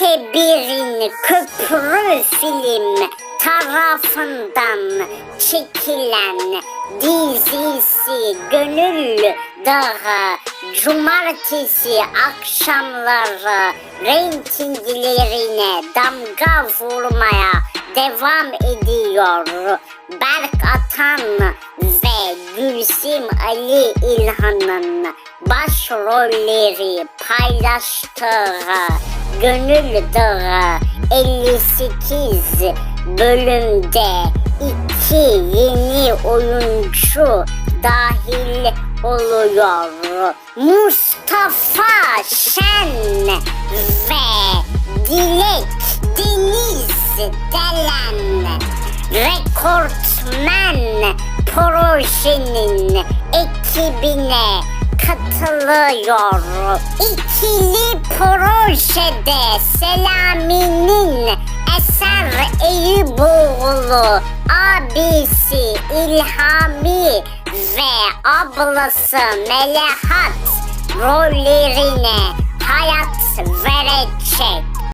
bir köprü film tarafından çekilen dizisi Gönül Dağı cumartesi akşamları reytinglerine damga vurmaya devam ediyor. Berk Atan ve Gülsim Ali İlhan'ın başrolleri paylaştığı Gönül Dağı 58 bölümde iki yeni oyuncu dahil oluyor. Mustafa Şen ve Dilek Deniz Delen rekortmen projenin ekibine katılıyor. İkili projede Selami'nin Eser Eyüboğlu, abisi İlhami ve ablası Melahat rollerine hayat verecek.